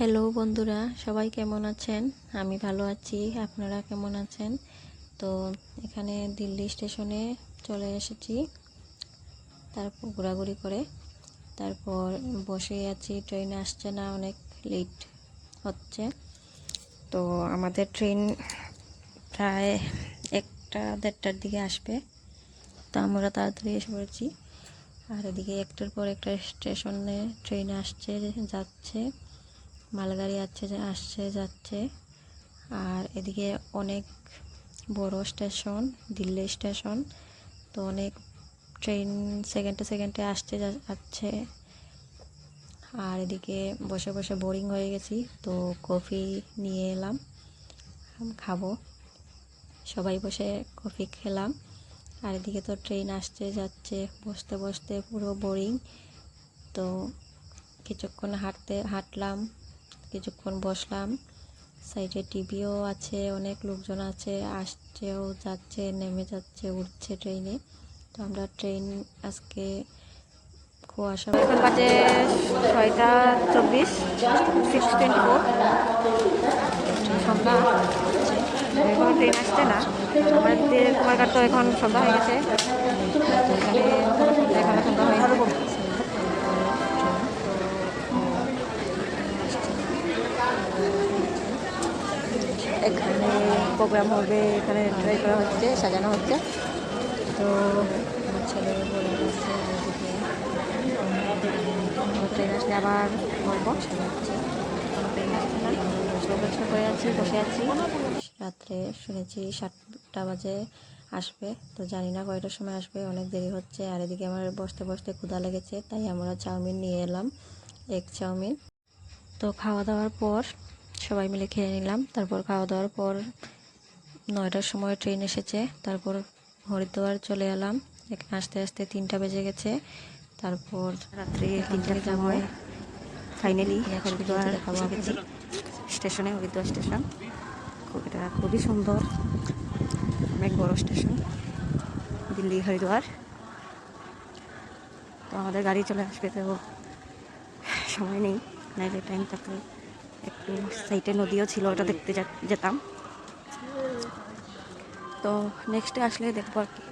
Hello বন্ধুরা, সবাই কেমন আছেন? আমি ভালো আছি, আপনারা কেমন আছেন? তো এখানে দিল্লি স্টেশনে চলে এসেছি, তারপর ঘোরাঘুরি করে। তারপর বসে আছি, ট্রেন আসছে না, অনেক লেট হচ্ছে। তো আমাদের ট্রেন প্রায় একটা দেড়টার দিকে আসবে। তো আমরা তাড়াতাড়ি এসে পড়েছি। আর এদিকে একটার পর একটা স্টেশনে ট্রেন আসছে, যাচ্ছে। মালগাড়ি আসছে আসছে, যাচ্ছে। আর এদিকে অনেক বড় স্টেশন, দিল্লি স্টেশন। তো অনেক ট্রেন সেকেন্ডে সেকেন্ডে আসছে যাচ্ছে। আর এদিকে বসে বসে বোরিং হয়ে গেছি, তো কফি নিয়ে এলাম। খাব। সবাই বসে কফি খেলাম। আর এদিকে তো ট্রেন আসছে, যাচ্ছে। বসতে বসতে পুরো বোরিং। তো কিছুক্ষণ হাঁটতে, হাঁটলাম। কিছুক্ষণ বসলাম। সাইডে টিভিও আছে, অনেক লোকজন আছে, আসছেও, যাচ্ছে, নেমে যাচ্ছে, উঠছে ট্রেনে। তো আমরা ট্রেন আজকে কুয়াশা এখন বাজে ছয়টা চব্বিশ সিক্স টোয়েন্টি ফোর সন্ধ্যা এখন ট্রেন আসছে না। আমাদের তো এখন সন্ধ্যা হয়ে গেছে। এখানে এখানে প্রোগ্রাম হবে, এখানে ট্রাই করা হচ্ছে, সাজানো হচ্ছে। তো ছেলে বলে ট্রেন আসলে আবার বলব সাজাচ্ছে। হয়ে আছি, বসে আছি। রাত্রে শুনেছি সাতটা বাজে আসবে, তো জানি না কয়টার সময় আসবে, অনেক দেরি হচ্ছে। আর এদিকে আমার বসতে বসতে ক্ষুধা লেগেছে, তাই আমরা চাউমিন নিয়ে এলাম এগ চাউমিন। তো খাওয়া দাওয়ার পর সবাই মিলে খেয়ে নিলাম। তারপর খাওয়া দাওয়ার পর নয়টার সময় ট্রেন এসেছে। তারপর হরিদ্বার চলে এলাম। এখানে আস্তে আসতে তিনটা বেজে গেছে। তারপর রাত্রি তিনটার সময়। ফাইনালি হরিদ্বার এসে গেছি। স্টেশনে হরিদ্বার স্টেশন। খুব এটা খুবই সুন্দর। অনেক বড় স্টেশন। দিল্লি হরিদ্বার। তো আমাদের গাড়ি চলে আসবে তো সময় নেই। নাইলে টাইম থাকলে একটু সাইডে নদীও ছিল ওটা দেখতে যেতাম। তো নেক্সটে আসলে দেখব আর কি।